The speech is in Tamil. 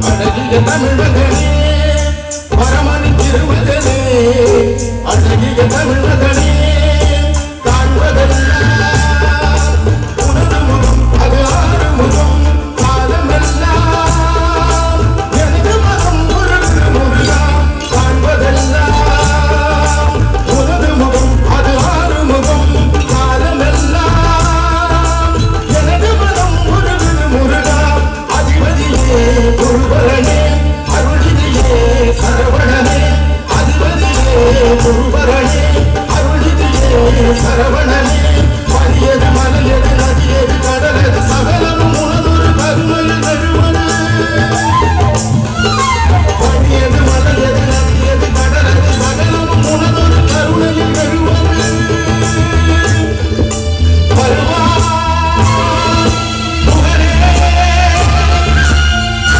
அழகிய தமிழகனே பரமனின் திருமகனே அழகிய தமிழ் சரவணனே சரவணனே.